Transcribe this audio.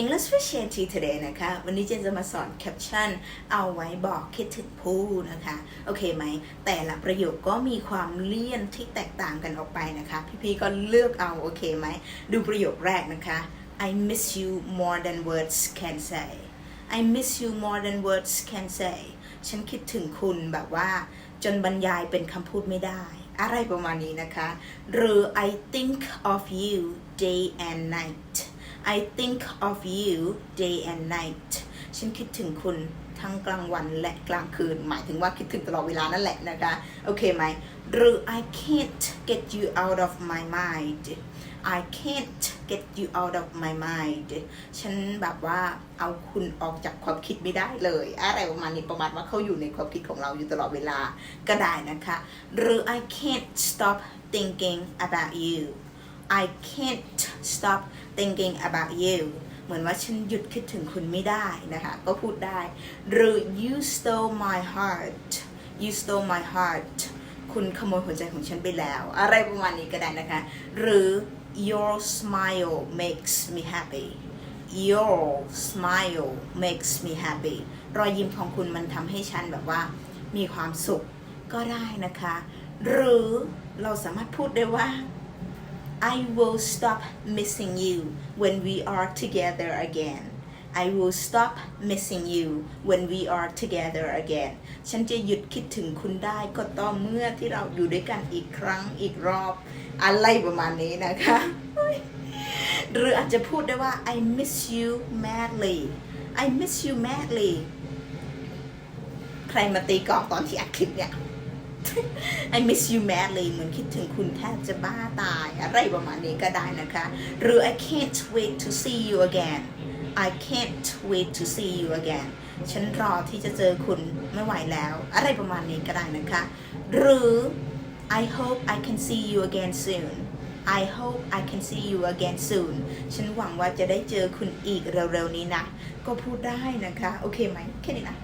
English for Chanty today นะคะ วันนี้เจนจะมาสอนแคปชั่นเอาไว้บอกคิดถึงผู้นะคะ โอเคไหม แต่ละประโยคก็มีความเลี่ยนที่แตกต่างกันออกไปนะคะ พี่ๆก็เลือกเอา โอเคไหม ดูประโยคแรกนะคะ I miss you more than words can say I miss you more than words can say ฉันคิดถึงคุณแบบว่า จนบรรยายเป็นคำพูดไม่ได้ อะไรประมาณนี้นะคะ หรือ I think of you day and night I think of you day and night ฉันคิดถึงคุณทั้งกลางวันและกลางคืน หมายถึงว่าคิดถึงตลอดเวลานั่นแหละนะคะ โอเคไหม หรือ I can't get you out of my mind I can't get you out of my mind ฉันแบบว่าเอาคุณออกจากความคิดไม่ได้เลย อะไรประมาณนี้ประมาณว่าเขาอยู่ในความคิดของเราอยู่ตลอดเวลาก็ได้นะคะ หรือ I can't stop thinking about you I can't stop thinking about you เหมือนว่าฉันหยุดคิดถึงคุณไม่ได้นะคะ ก็พูดได้ หรือ you stole my heart you stole my heart คุณขโมยหัวใจของฉันไปแล้ว อะไรประมาณนี้ก็ได้นะคะ หรือ your smile makes me happy your smile makes me happy รอยยิ้มของคุณมันทำให้ฉันแบบว่ามีความสุขก็ได้นะคะ หรือเราสามารถพูดได้ว่า I will stop missing you when we are together again I will stop missing you when we are together again ฉันจะหยุดคิดถึงคุณได้ก็ต่อเมื่อที่เราอยู่ด้วยกันอีกครั้งอีกรอบ อะไรประมาณนี้นะคะ หรืออาจจะพูดได้ว่า I miss you madly I miss you madly ใครมาตีกลองตอนที่อัดคลิปเนี่ย I miss you madly เหมือนคิดถึงคุณแทบจะบ้าตาย อะไรประมาณนี้ก็ได้นะคะ หรือ I can't wait to see you again I can't wait to see you again ฉันรอที่จะเจอคุณไม่ไหวแล้ว อะไรประมาณนี้ก็ได้นะคะ หรือ I hope I can see you again soon I hope I can see you again soon ฉันหวังว่าจะได้เจอคุณอีกเร็วๆนี้นะ ก็พูดได้นะคะ โอเคไหมแค่นี้นะ